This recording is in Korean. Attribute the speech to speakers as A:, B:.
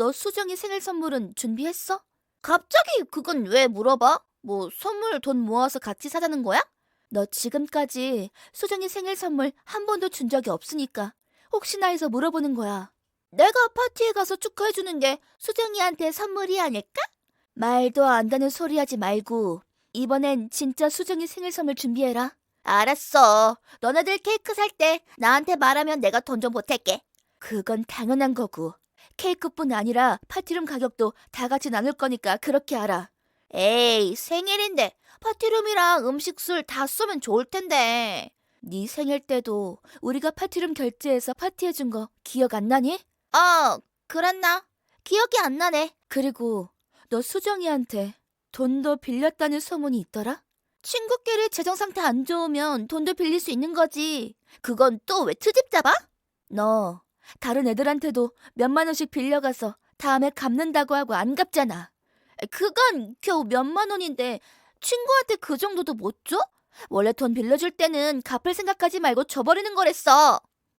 A: 너 수정이 생일 선물은 준비했어? 갑자기 그건 왜 물어봐? 뭐 선물 돈 모아서 같이 사자는 거야? 너 지금까지 수정이 생일 선물 한 번도 준 적이 없으니까 혹시나 해서 물어보는 거야. 내가 파티에 가서 축하해주는 게 수정이한테 선물이 아닐까? 말도 안 되는 소리 하지 말고 이번엔 진짜 수정이 생일 선물 준비해라. 알았어. 너네들 케이크 살 때 나한테 말하면 내가 돈 좀 보탤게. 그건 당연한 거고. 케이크뿐 아니라 파티룸 가격도 다 같이 나눌 거니까 그렇게 알아. 에이, 생일인데 파티룸이랑 음식 술 다 쏘면 좋을 텐데. 네 생일 때도 우리가 파티룸 결제해서 파티해 준 거 기억 안 나니? 어, 그랬나? 기억이 안 나네. 그리고 너 수정이한테 돈도 빌렸다는 소문이 있더라? 친구끼리 재정 상태 안 좋으면 돈도 빌릴 수 있는 거지. 그건 또 왜 트집 잡아? 너 다른 애들한테도 몇만 원씩 빌려가서 다음에 갚는다고 하고 안 갚잖아. 그건 겨우 몇만 원인데 친구한테 그 정도도 못 줘? 원래 돈 빌려줄 때는 갚을 생각하지 말고 줘버리는 거랬어.